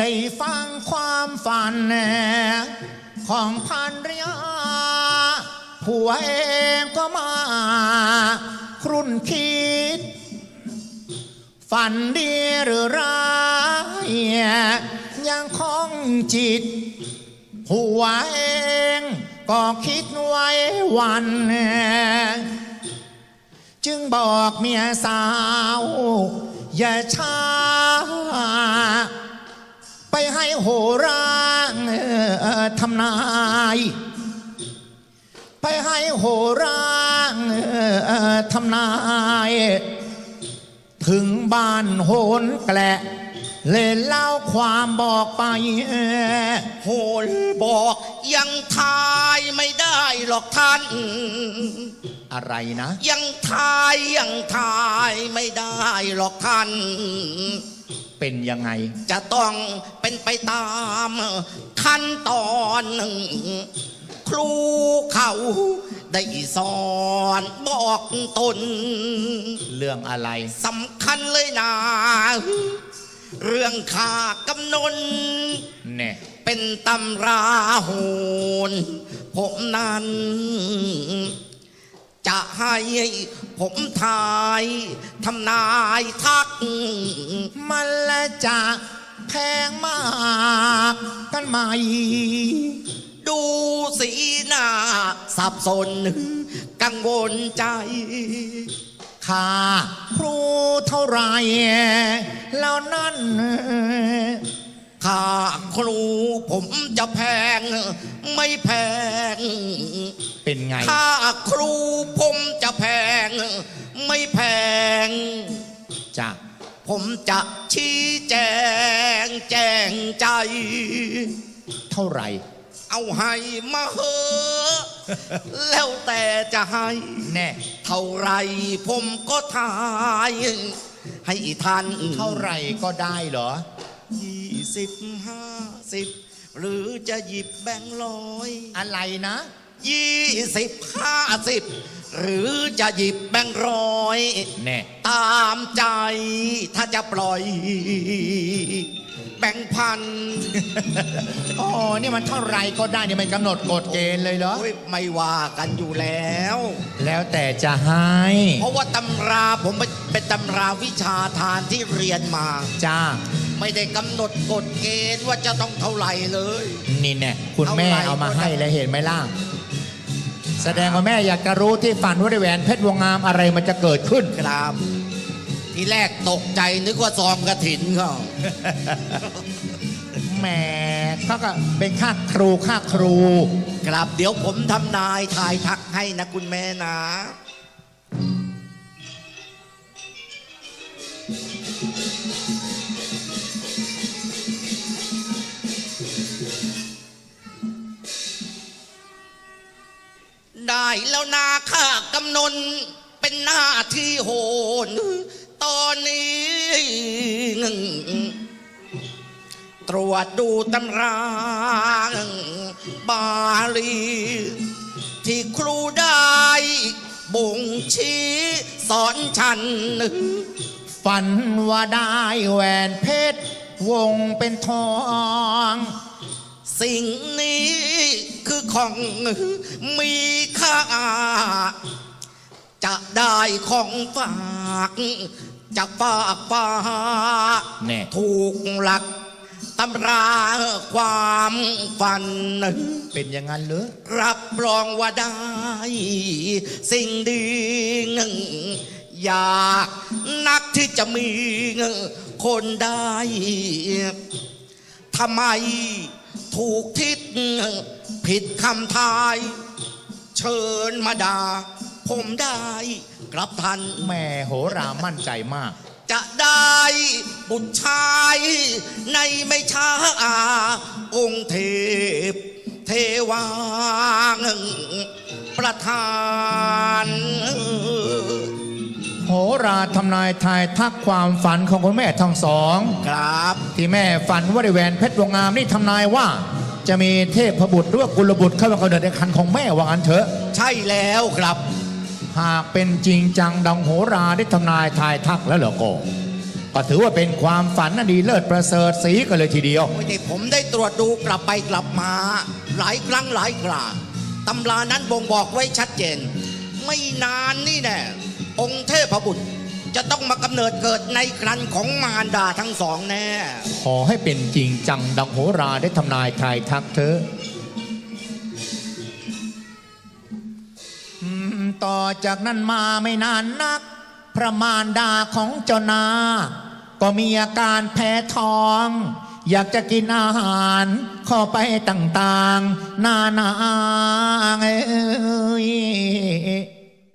ได้ฟังความฝัน ของพันรยาผัวเองก็มา ครุ่นคิด ฝันดีหรือร้ายยังคงจิตผัวเองก็คิดไว้วัน จึงบอกเมียสาว อย่าช้า ให้โหร่างเอ่อทำนาย ไปให้โหร่างเอ่อทำนาย ถึงบ้านโหนแกละเลยเล่าความบอกไป โหนบอกยังทายไม่ได้หรอกท่าน อะไรนะ ยังทายยังทายไม่ได้หรอกท่าน เป็นยังไง จะต้องเป็นไปตามขั้นตอนครูเขาได้สอนบอกตน เรื่องอะไรสำคัญเลยนะ เรื่องค่ากำนนแน่เป็นตำราโหนผมนั้น จะให้ผมทายทำนายทัก มันละจะแพงมากกันไหม ดูสีหน้าสับสน กังวลใจค่าครูเท่าไรแล้วนั่น ค่าครูผมจะแพง ไม่แพง เป็นไง ค่าครูผมจะแพง ไม่แพง จ้ะ ผมจะชี้แจงแจงใจ เท่าไหร่ เอาให้มาเหอะแล้วแต่จะให้ แน่ เท่าไรผมก็ทาย ให้ทันเท่าไหร่ก็ได้เหรอยี่ สิบห้าสิบหรือจะหยิบแบงค์ร้อยอะไรนะยี่สิบห้าสิบหรือจะหยิบแบงค์ร้อย แน่ตามใจถ้าจะปล่อย แบ่งค์พันอ๋อนี่มันเท่าไหร่ก็ได้นี่มันกำหนดกฎเกณฑ์เลยเหรอ โอ้ยไม่ว่ากันอยู่แล้ว แล้วแต่จะให้ เพราะว่าตำราผมเป็นตำราวิชาทานที่เรียนมา จ้า ไม่ได้กำหนดกฎเกณฑ์ว่าจะต้องเท่าไหร่เลย นี่แน่คุณแม่เอาอะไรเอามาก็ได้ให้แล้วเห็นไหมล่ะ แสดงว่าแม่อยากจะรู้ที่ฝันว่าได้แหวนเพชรวงงามอะไรมันจะเกิดขึ้นครับ ทีแรกตกใจนึกว่าซองกระถินเขาแหมเขาก็เป็นค่าครูค่าครูครับเดี๋ยวผมทำนายทายทักให้นะคุณแม่นะ ได้แล้วนาค่ากำนนเป็นหน้าที่โหน ตอนนี้ ตรวจดูตำราบาลี ที่ครูได้บ่งชี้สอนฉัน ฝันว่าได้แหวนเพชรวงเป็นทอง สิ่งนี้ ของมีค่า จะได้ของฝากจากฝากฟ้าแน่ ถูกหลักตำราความฝัน เป็นอย่างนั้นเหรือรับรองว่าได้ สิ่งดีอยากนักที่จะมีคนได้ทำไมถูกทิศ ผิดคำทาย เชิญมาด่าผมได้กลับทันแม่โหรามั่นใจมาก จะได้บุตรชายในไม่ช้าองค์เทพ เทวาประธานโหราทำนายทายทักความฝันของคุณแม่ทั้งสอง ครับ ที่แม่ฝันว่าได้แหวนเพชรวงงามนี่ทำนายว่า จะมีเทพบุตรหรือว่ากุลบุตรเข้ามากำเนิดในคันของแม่ว่างั้นเถอะ ใช่แล้วครับ หากเป็นจริงจังดังโหราได้ทำนายทายทักแล้วเหรอโกก็ถือว่าเป็นความฝันอันดีเลิศประเสริฐสีกันเลยทีเดียวโอ้ยที่ผมได้ตรวจดูกลับไปกลับมา หลายครั้งหลายคราตำรานั้นบ่งบอกไว้ชัดเจน ไม่นานนี่แน่องค์เทพบุตร จะต้องมากำเนิดเกิดในครันของมารดาทั้งสองแน่ ขอให้เป็นจริงจังดังโหราได้ทำนายทายทักเธออืมต่อจากนั้นมาไม่นานนัก พระมารดาของเจ้านา ก็มีอาการแพ้ท้อง อยากจะกินอาหารเข้าไปต่างๆ นานาเอ้ย